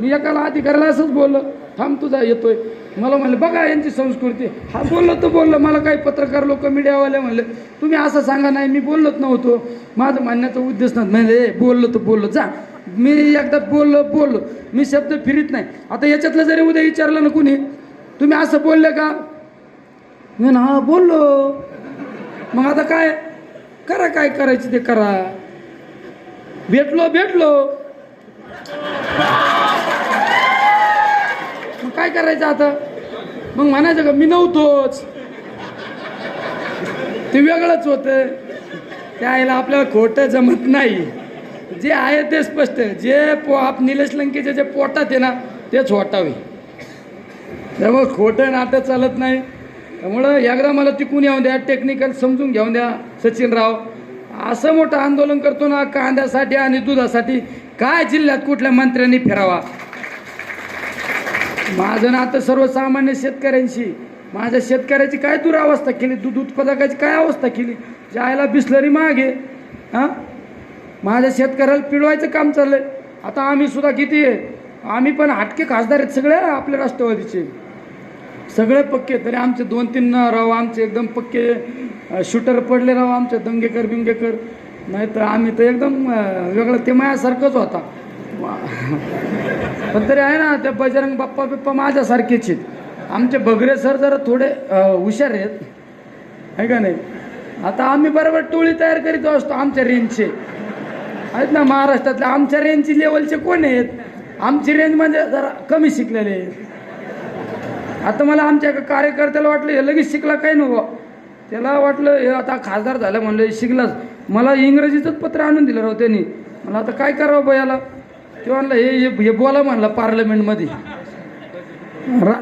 मी एकाला अधिकाऱ्याला असंच बोललं थांब तुझा येतोय. मला म्हणलं बघा यांची संस्कृती. हा बोललो तर बोललो. मला काही पत्रकार लोक मीडियावाले म्हणले तुम्ही असं सांगा नाही मी बोललोच नव्हतो. माझं म्हणण्याचा उद्देश नाही म्हणजे बोललो तर बोललो. जा. मी एकदा बोललो बोललो. मी शब्द फिरीत नाही. आता याच्यातलं जरी उद्या विचारलं ना कुणी तुम्ही असं बोलले का? मी ना हा बोललो. मग आता काय? करा काय करायचं ते करा. भेटलो भेटलो. करायचं आता? मग म्हणायचं का मी नव्हतोच. ते वेगळंच होतं त्याला आपल्याला खोटं जमत नाही. जे आहे ते स्पष्ट. जे पो आप निलेश लंकेच्या जे पोटात आहे ना तेच वाटावे. त्यामुळं खोटं नाटं चालत नाही. त्यामुळं एकदा मला टिकून येऊन द्या टेक्निकल समजून घेऊन द्या सचिनराव. असं मोठं आंदोलन करतो ना कांद्यासाठी आणि दुधासाठी काय जिल्ह्यात कुठल्या मंत्र्यांनी फिरावा? माझं नातं सर्वसामान्य शेतकऱ्यांशी. माझ्या शेतकऱ्याची काय दुरावस्था केली? दूध उत्पादकाची काय अवस्था केली? जायला बिसलरी मागे. हां? माझ्या शेतकऱ्याला पिळवायचं काम चाललंय. आता आम्ही सुद्धा किती आहे? आम्ही पण हटके खासदार आहेत सगळे आपल्या राष्ट्रवादीचे. सगळे पक्के तरी आमचे दोन तीन राव आमचे एकदम पक्के. शूटर पडले राव आमचे दंगेकर बिंगेकर. नाही तर आम्ही तर एकदम वेगळं ते मायासारखंच होता. पण तरी आहे ना ते बजरंग बाप्पा बिप्पा माझ्यासारखेच आहेत. आमचे बगरे सर जरा थोडे हुशार आहेत. आहे का नाही? आता आम्ही बरोबर टोळी तयार करीत असतो आमच्या रेंजचे आहेत ना महाराष्ट्रातल्या आमच्या रेंजची लेवलचे कोण आहेत? आमची रेंज म्हणजे जरा कमी शिकलेले आहेत. आता मला आमच्या एका कार्यकर्त्याला वाटलं हे लगेच शिकला काय नको त्याला वाटलं हे आता खासदार झालं म्हणलं शिकलाच. मला इंग्रजीचंच पत्र आणून दिलं राव त्यांनी. मला आता काय करावं याला? ते म्हणलं हे हे- हे बोला म्हणलं पार्लमेंटमध्ये. रा